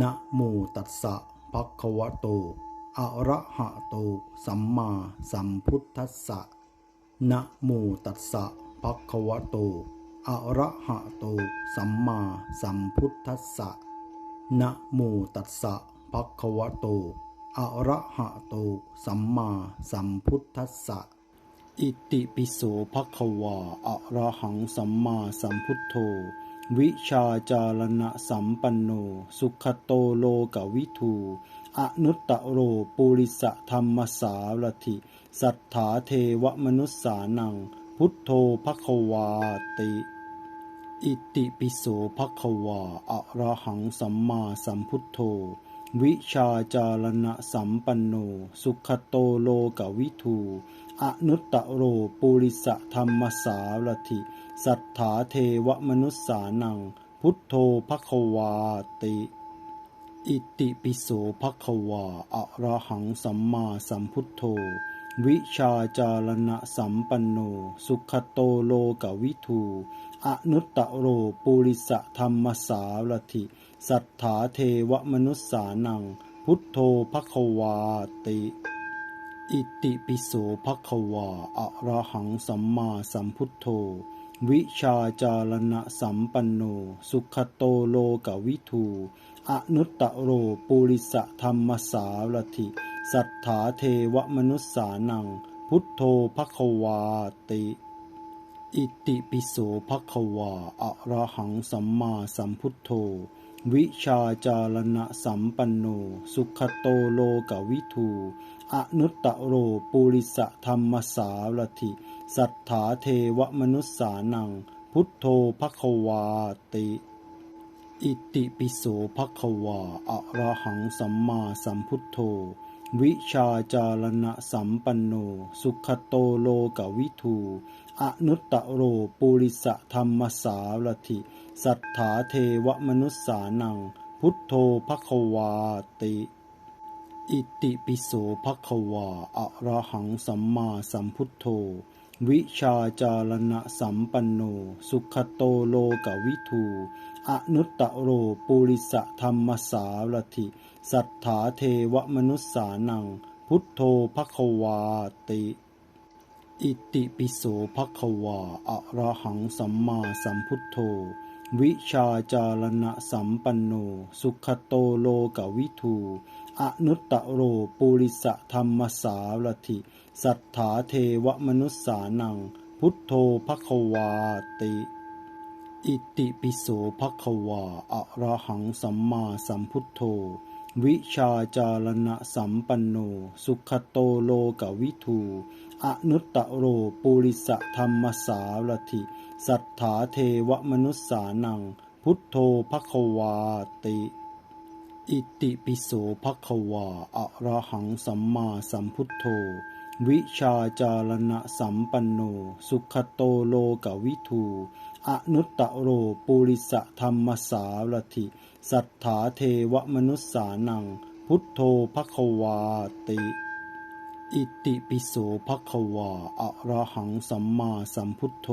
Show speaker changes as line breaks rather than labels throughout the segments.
นะโมตัสสะภะคะวะโต อะระหะโต สัมมาสัมพุทธัสสะ นะโมตัสสะภะคะวะโต อะระหะโต สัมมาสัมพุทธัสสะ นะโมตัสสะภะคะวะโต อะระหะโต สัมมาสัมพุทธัสสะ อิติปิโสภะคะวาอะระหังสัมมาสัมพุทโธ วิชาจารณะสัมปันโน สุขโตโลกวิทูอนุตตะโรปุริสธรรมสารถิ สัทธาเทวมนุสสานัง พุทโธภควาติ อิติปิโสภคะวาอะระหังสัมมาสัมพุทโธ วิชาจารณะสัมปันโน สุขโตโลกวิทู อนุตตะโรปุริสธรรมสารถิ สัทธาเทวมนุสสานัง พุทโธภคะวาติ อิติปิโสภคะวาอะระหังสัมมาสัมพุทโธ วิชาจารณะสัมปันโน สุขโตโลกวิทูอนุตตะโรปุริสธรรมสารถิ สัทธาเทวมนุสสานัง พุทโธภคะวาติ อิติปิโสภควาอะระหังสัมมาสัมพุทโธ วิชาจารณะสัมปันโน สุขโตโลกวิทูอนุตตะโรปุริสธรรมสารถิ สัทธาเทวมนุสสานัง พุทโธภควาติ อิติปิโสภควาอะระหังสัมมาสัมพุทโธ วิชาจารณะสัมปันโน สุขโตโลกวิทูอนุตตะโรปุริสธรรมสารถิ สัทธาเทวมนุษสานัง พุทโธภควาติ อิติปิโสภคะวาอะระหังสัมมาสัมพุทโธ วิชาจารณะสัมปันโน สุขโตโลกวิทูอนุตตะโรปุริสธรรมสารถิ สัทธาเทวมนุสสานัง พุทโธภควาติ อิติปิโสภคะวาอะระหังสัมมาสัมพุทโธ วิชาจารณะสัมปันโน สุขโตโลกวิทูอนุตตะโรปุริสธรรมสารถิ สัทธาเทวมนุสสานัง พุทโธภควาติ อิติปิโสภควาอะระหังสัมมาสัมพุทโธ วิชาจารณะสัมปันโน สุขโตโลกวิทู อนุตตะโรปุริสธรรมสารถิ สัทธาเทวมนุสสานัง พุทโธภคะวาติ อิติปิโสภคะวาอะระหังสัมมาสัมพุทโธ วิชาจารณะสัมปันโน สุขโตโลกวิทูอนุตตะโรปุริสธรรมสารถิ สัทธาเทวมนุสสานัง พุทโธภคะวาติ อิติปิโสภควาอะระหังสัมมาสัมพุทโธ วิชาจารณะสัมปันโน สุขโตโลกวิทูอนุตตะโรปุริสธรรมสารถิ สัทธาเทวมนุสสานัง พุทโธภควาติ อิติปิโสภควาอะระหังสัมมาสัมพุทโธ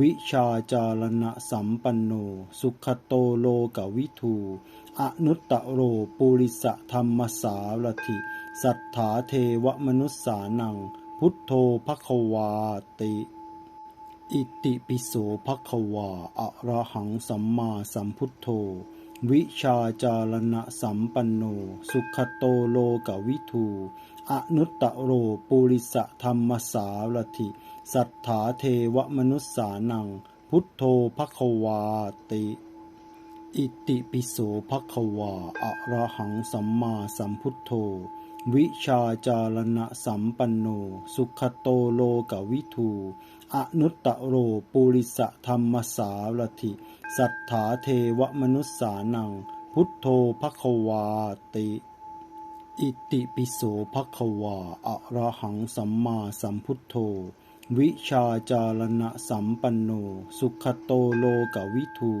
วิชาจารณะสัมปันโน สุขโตโลกวิทูอนุตตะโรปุริสธรรมสารถิ สัทธาเทวมนุสสานัง พุทโธภควาติ อิติปิโสภควาอะระหังสัมมาสัมพุทโธ วิชาจารณะสัมปันโน สุขโตโลกวิทูอนุตตะโรปุริสธรรมสารถิ สัทธาเทวมนุสสานัง พุทโธภควาติ อิติปิโสภควาอะระหังสัมมาสัมพุทโธ วิชาจารณะสัมปันโน สุขโตโลกวิทู อนุตตะโรปุริสธรรมสารถิ สัทธาเทวมนุสสานัง พุทโธภคะวาติ อิติปิโสภคะวาอะระหังสัมมาสัมพุทโธ วิชาจารณะสัมปันโน สุขโตโลกวิทู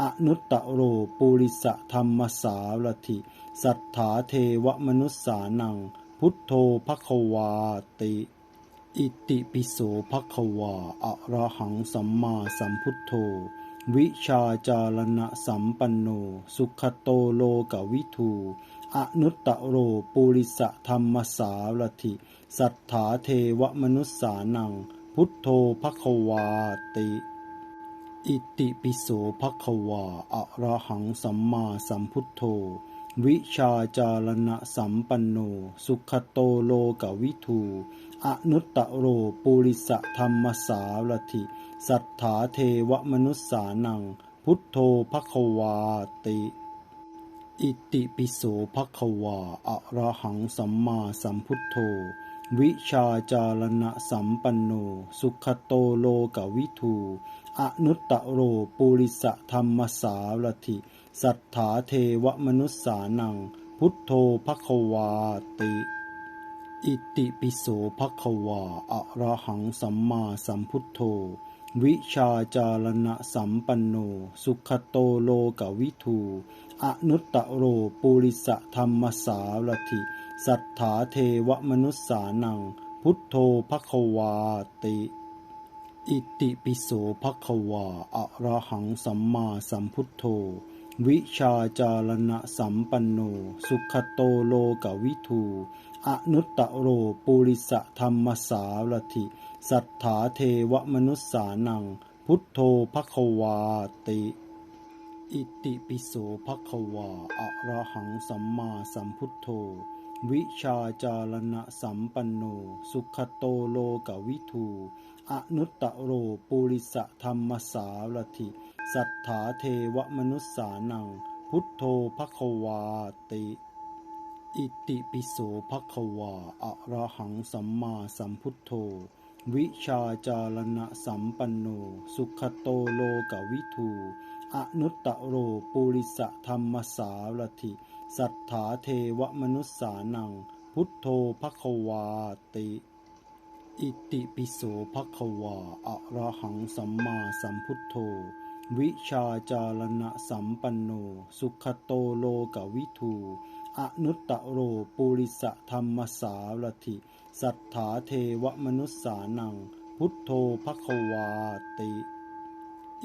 อนุตตะโรปุริสธรรมสารถิ สัทธาเทวมนุสสานัง พุทโธภคะวาติ อิติปิโสภคะวาอะระหังสัมมาสัมพุทโธ วิชาจารณะสัมปันโน สุขโตโลกวิทูอนุตตโรปุริสธรรมสารถิ สัทธาเทวมนุสสานัง พุทโธภควาติ อิติปิโสภควาอะระหังสัมมาสัมพุทโธ วิชาจารณะสัมปันโน สุขโตโลกวิทูอนุตตโรปุริสธรรมสารถิ สัทธาเทวมนุสสานัง พุทโธภควาติ อิติปิโสภควาอะระหังสัมมาสัมพุทโธ วิชาจารณะสัมปันโน สุขโตโลกวิทูอนุตตโรปุริสธรรมสารถิ สัทธาเทวมนุสสานัง พุทโธภควาติ อิติปิโสภควาอะระหังสัมมาสัมพุทโธ วิชาจารณะสัมปันโน สุขโตโลกวิทูอนุตตโรปุริสธรรมสารถิสัทธาเทวมนุสสานัง พุทโธภควาติ อิติปิโสภควาอะระหังสัมมาสัมพุทโธ วิชาจารณะสัมปันโน สุขโตโลกวิทูอนุตตโรปุริสธรรมสารถิ สัทธาเทวมนุสสานัง พุทโธภควาติ อิติปิโสภควาอะระหังสัมมาสัมพุทโธ วิชาจารณะสัมปันโน สุขโตโลกวิทูอนุตตโรปุริสธรรมสารถิ สัทธาเทวมนุสสานัง พุทโธภควาติ อิติปิโสภควาอะระหังสัมมาสัมพุทโธ วิชาจารณะสัมปันโน สุขโตโลกวิทูอนุตตโรปุริสธรรมสารถิ สัทธาเทวมนุสสานัง พุทโธภควาติอิติปิโสภควาอะระหังสัมมาสัมพุทโธ วิชาจารณะสัมปันโน สุขโตโลกวิทูอนุตตโรปุริสธรรมสารถิ สัทธาเทวมนุสสานัง พุทโธภควาติ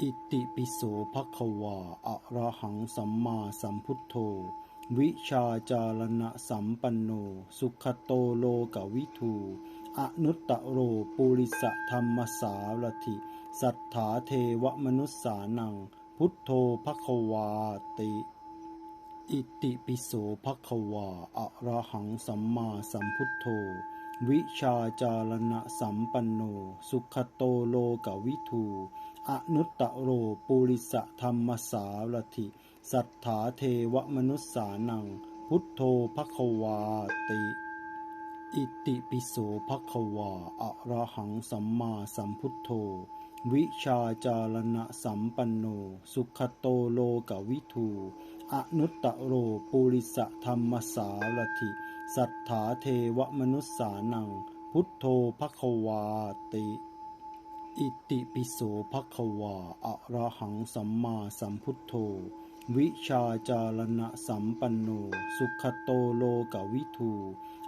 อิติปิโสภควาอะระหังสัมมาสัมพุทโธ วิชาจารณะสัมปันโน สุขโตโลกวิทูอนุตตโรปุริสธรรมสารถิ สัทธาเทวมนุสสานัง พุทโธภควาติ อิติปิโสภควาอะระหังสัมมาสัมพุทโธ วิชาจารณะสัมปันโน สุขโตโลกวิทูอนุตตโรปุริสธรรมสารถิ สัทธาเทวมนุสสานัง พุทโธภควาติอิติปิโสภควาอะระหังสัมมาสัมพุทโธ วิชาจารณะสัมปันโน สุขโตโลกวิทูอนุตตโรปุริสธรรมสารถิ สัทธาเทวมนุสสานัง พุทโธภควาติ อิติปิโสภควาอะระหังสัมมาสัมพุทโธ วิชาจารณะสัมปันโน สุขโตโลกวิทู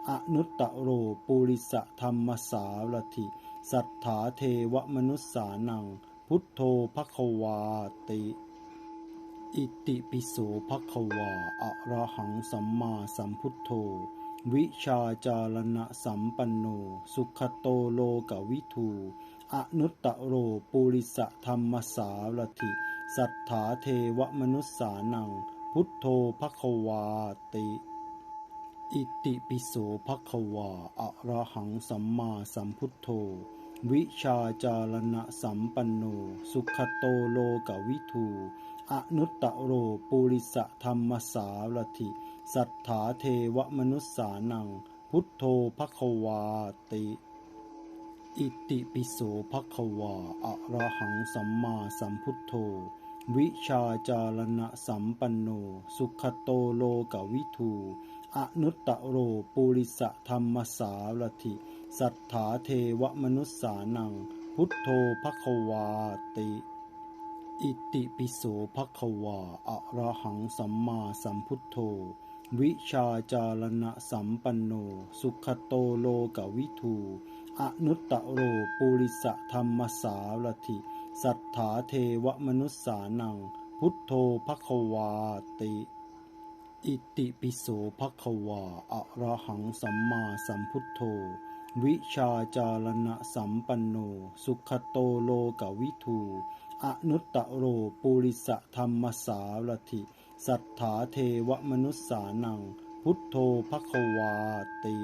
อนุตตโรปุริสธรรมสารถิ สัทธาเทวมนุสสานัง พุทโธภควาติ อิติปิโสภควาอะระหังสัมมาสัมพุทโธ วิชาจารณะสัมปันโน สุขโตโลกวิทูอนุตตโรปุริสธรรมสารถิ สัทธาเทวมนุสสานัง พุทโธภควาติอิติปิโสภควาอะระหังสัมมาสัมพุทโธ วิชาจารณะสัมปันโน สุขโตโลกวิทูอนุตตโรปุริสธรรมสารถิ สัทธาเทวมนุสสานัง พุทโธภควาติ อิติปิโสภควาอะระหังสัมมาสัมพุทโธ วิชาจารณะสัมปันโน สุขโตโลกวิทูอนุตตโรปุริสธรรมสารถิ สัทธาเทวมนุสสานัง พุทโธภควาติ อิติปิโสภควาอะระหังสัมมาสัมพุทโธ วิชาจารณะสัมปันโน สุขโตโลกวิทูอนุตตโรปุริสธรรมสารถิสัทธาเทวมนุสสานัง พุทโธภควาติ อิติปิโสภควาอะระหังสัมมาสัมพุทโธ วิชาจารณะสัมปันโน สุขโตโลกวิทูอนุตตโรปุริสธรรมสารถิ สัทธาเทวมนุสสานัง พุทโธภควาติ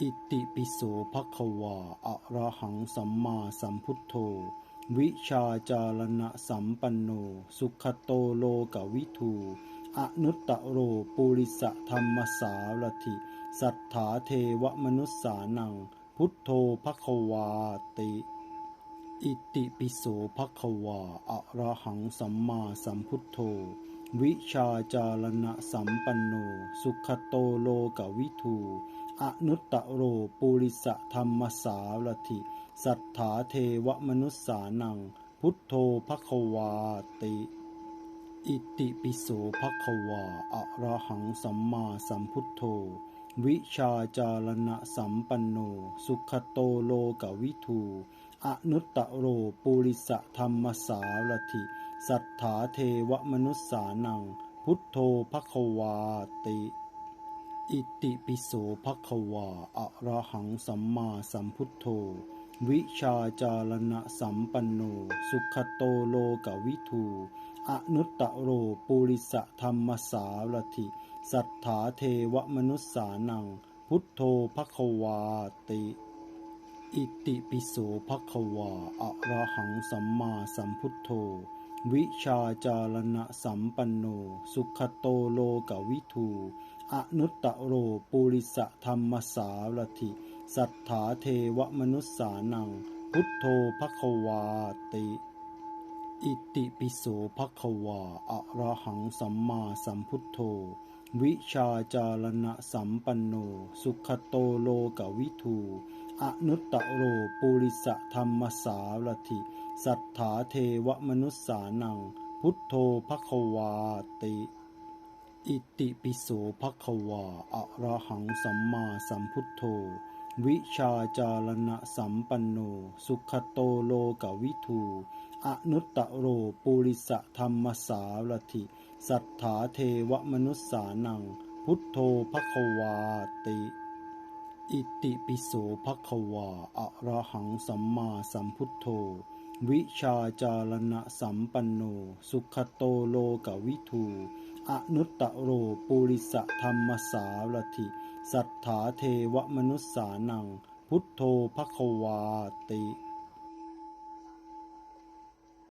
อิติปิโสภควาอะระหังสัมมาสัมพุทโธ วิชาจารณะสัมปันโน สุขโตโลกวิทูอนุตตโรปุริสธรรมสารถิ สัทธาเทวมนุสสานัง พุทโธภควาติ อิติปิโสภควาอะระหังสัมมาสัมพุทโธ วิชาจารณะสัมปันโน สุขโตโลกวิทูอนุตตโรปุริสธรรมสารถิ สัทธาเทวมนุสสานัง พุทโธภควาติอิติปิโสภควาอะระหังสัมมาสัมพุทโธ วิชาจารณะสัมปันโน สุขโตโลกวิทู อนุตตโรปุริสธรรมสารถิ สัทธาเทวมนุสสานัง พุทโธภควาติ อิติปิโสภควาอะระหังสัมมาสัมพุทโธ วิชาจารณะสัมปันโน สุขโตโลกวิทู อนุตตโรปุริสธรรมสารถิ สัทธาเทวมนุสสานัง พุทโธภควาติ อิติปิโสภควาอะระหังสัมมาสัมพุทโธ วิชาจารณะสัมปันโน สุขโตโลกวิทูอนุตตโรปุริสธรรมสารถิ สัทธาเทวมนุสสานัง พุทโธภควาติอิติปิโสภควาอะระหังสัมมาสัมพุทโธ วิชาจารณะสัมปันโน สุขโตโลกวิทูอนุตตโรปุริสธรรมสารถิ สัทธาเทวมนุสสานัง พุทโธภควาติ อิติปิโสภควาอะระหังสัมมาสัมพุทโธ วิชาจารณะสัมปันโน สุขโตโลกวิทูอนุตตโรปุริสธรรมสารถิ สัทธาเทวมนุสสานัง พุทโธภควาติ อิติปิโสภควาอะระหังสัมมาสัมพุทโธ วิชาจารณะสัมปันโน สุขโตโลกวิทูอนุตตโรปุริสธรรมสารถิสัทธาเทวมนุสสานัง พุทโธภควาติ